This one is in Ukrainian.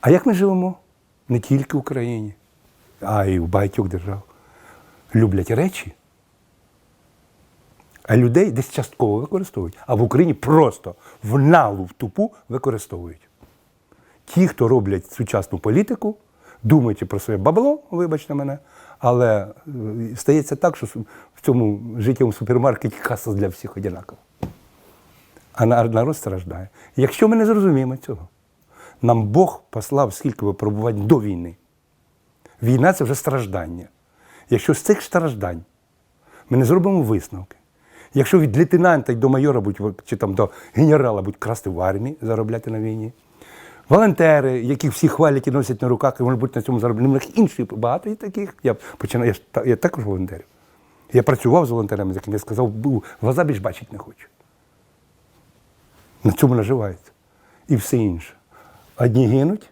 А як ми живемо? Не тільки в Україні, а й в багатьох державах. Люблять речі, а людей десь частково використовують. А в Україні просто в налу, в тупу використовують. Ті, хто роблять сучасну політику, думаючи про своє бабло, вибачте мене, але е, стається так, що в цьому життєвому супермаркеті каса для всіх одинакова. А на- народ страждає. Якщо ми не зрозуміємо цього, нам Бог послав скільки випробувань до війни. Війна це вже страждання. Якщо з цих страждань ми не зробимо висновки, якщо від лейтенанта до майора будь, чи там до генерала будуть красти в армії, заробляти на війні, волонтери, яких всі хвалять і носять на руках, і вони будуть на цьому заробляти. У них інші багато і таких. Я починаю, я, я також волонтерів. Я працював з волонтерами, з якими я сказав, «Бу, глаза більш бачити не хочу. На цьому наживаються. І все інше. Одні гинуть,